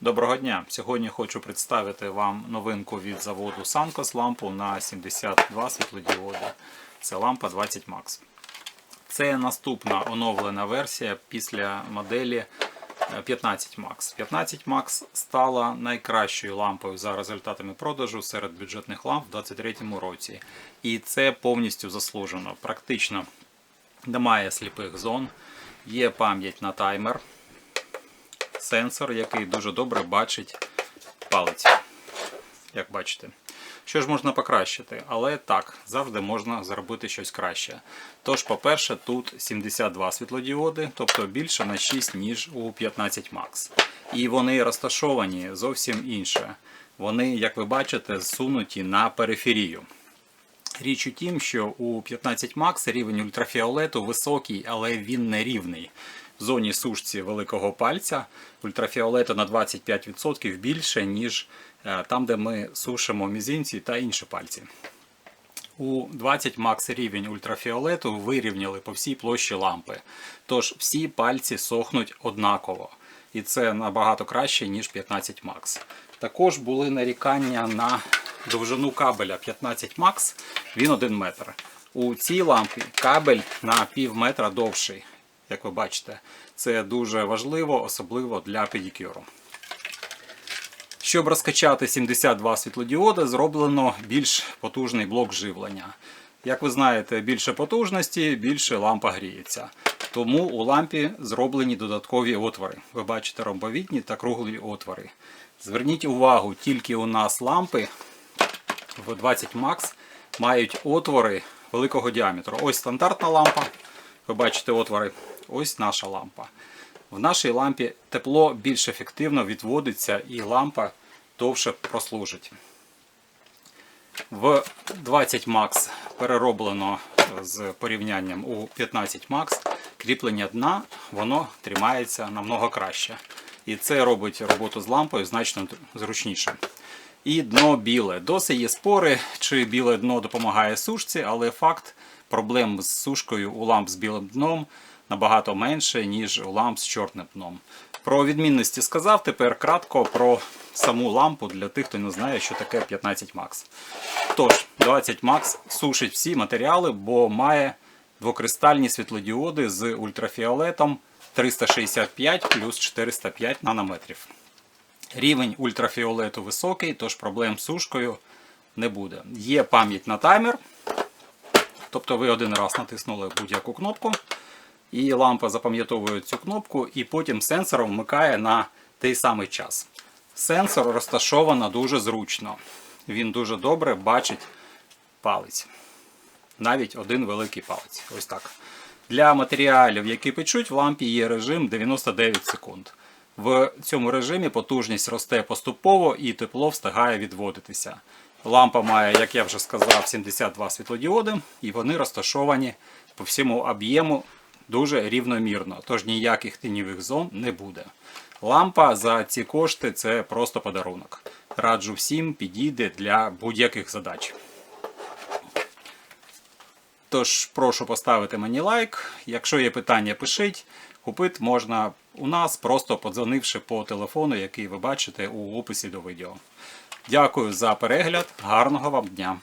Доброго дня! Сьогодні хочу представити вам новинку від заводу Sankos лампу на 72 світлодіоди. Це лампа 20 Max. Це наступна оновлена версія після моделі е, 15 Max. 15 Max стала найкращою лампою за результатами продажу серед бюджетних ламп у 2023 році. І це повністю заслужено. Практично немає сліпих зон, є пам'ять на таймер сенсор, який дуже добре бачить палець. Як бачите. Що ж можна покращити? Але так, завжди можна зробити щось краще. Тож, по-перше, тут 72 світлодіоди, тобто більше на 6, ніж у 15 Max. І вони розташовані зовсім інше. Вони, як ви бачите, зсунуті на периферію. Річ у тім, що у 15 Max рівень ультрафіолету високий, але він не рівний. В зоні сушці великого пальця ультрафіолету на 25% більше, ніж е, там, де ми сушимо мізинці та інші пальці. У 20 Max рівень ультрафіолету вирівняли по всій площі лампи. Тож всі пальці сохнуть однаково. І це набагато краще, ніж 15 Max. Також були нарікання на довжину кабеля 15 Max, він 1 метр. У цій лампі кабель на пів метра довший, як ви бачите. Це дуже важливо, особливо для педикюру. Щоб розкачати 72 світлодіоди, зроблено більш потужний блок живлення. Як ви знаєте, більше потужності, більше лампа гріється. Тому у лампі зроблені додаткові отвори. Ви бачите ромбовідні та круглі отвори. Зверніть увагу, тільки у нас лампи в 20 Max мають отвори великого діаметру. Ось стандартна лампа. Ви бачите отвори. Ось наша лампа. В нашій лампі тепло більш ефективно відводиться і лампа довше прослужить. В 20 Max перероблено з порівнянням у 15 Max. Кріплення дна воно тримається намного краще. І це робить роботу з лампою значно зручніше. І дно біле. Досить є спори, чи біле дно допомагає сушці, але факт проблем з сушкою у ламп з білим дном набагато менше, ніж ламп з чорним дном. Про відмінності сказав, тепер кратко про саму лампу для тих, хто не знає, що таке 15 Max. Тож, 20 Max сушить всі матеріали, бо має двокристальні світлодіоди з ультрафіолетом 365 плюс 405 нанометрів. Рівень ультрафіолету високий, тож проблем з сушкою не буде. Є пам'ять на таймер. Тобто ви один раз натиснули будь-яку кнопку, і лампа запам'ятовує цю кнопку, і потім сенсор вмикає на той самий час. Сенсор розташовано дуже зручно. Він дуже добре бачить палець. Навіть один великий палець. Ось так. Для матеріалів, які печуть, в лампі є режим 99 секунд. В цьому режимі потужність росте поступово і тепло встигає відводитися. Лампа має, як я вже сказав, 72 світлодіоди, і вони розташовані по всьому об'єму дуже рівномірно, тож ніяких тіньових зон не буде. Лампа за ці кошти це просто подарунок. Раджу всім підійде для будь-яких задач. Тож прошу поставити мені лайк. Якщо є питання, пишіть. Купити можна у нас, просто подзвонивши по телефону, який ви бачите у описі до відео. Дякую за перегляд. Гарного вам дня!